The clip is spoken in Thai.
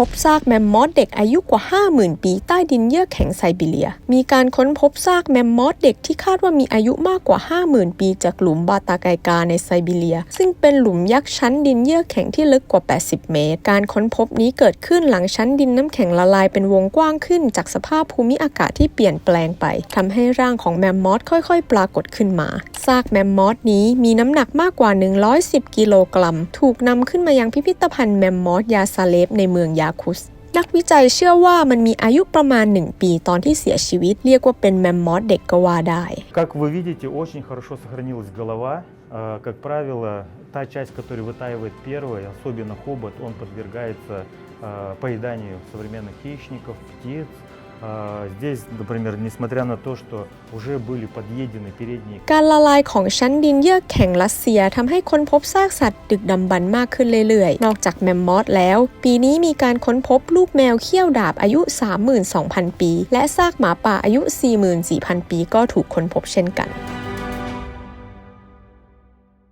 พบซากแมมมอสเด็กอายุกว่า 50,000 ปีใต้ดินเยือกแข็งไซบีเรีย มีการค้นพบซากแมมมอสเด็กที่คาดว่ามีอายุมากกว่า 50,000 ปีจากหลุมบาตาไกกาในไซบีเรีย ซึ่งเป็นหลุมยักษ์ชั้นดินเยือกแข็งที่ลึกกว่า 80 เมตร การค้นพบนี้เกิดขึ้นหลังชั้นดินน้ำแข็งละลายเป็นวงกว้างขึ้น จากสภาพภูมิอากาศที่เปลี่ยนแปลงไปทำให้ร่างของแมมมอสค่อย ๆ ปรากฏขึ้นมา ซากแมมมอสนี้มีน้ำหนักมากกว่า 110 กิโลกรัม ถูกนำขึ้นมายังพิพิธภัณฑ์แมมมอสยาซาเลฟในเมืองยาคุส นักวิจัยเชื่อว่ามันมีอายุประมาณ 1 ปีตอนที่เสียชีวิต เรียกว่าเป็นแมมมอสเด็กก็ว่าได้ Как вы видите, очень хорошо сохранилась голова. Э, Как правило, та часть, которая вытаивает первой, особенно хобот, он подвергается э, поеданию современных хищников, птиц. Э, Здесь, например, несмотря на то, что уже были подъедены передние การละลายของชั้นดินเยือกแข็งรัสเซียทำให้ค้นพบซากสัตว์ดึกดำบรรพ์มากขึ้นเรื่อยๆ นอกจากแมมมอสแล้ว ปีนี้มีการค้นพบลูกแมวเขี้ยวดาบอายุ 32,000 ปี และซากหมาป่าอายุ 44,000 ปีก็ถูกค้นพบเช่นกัน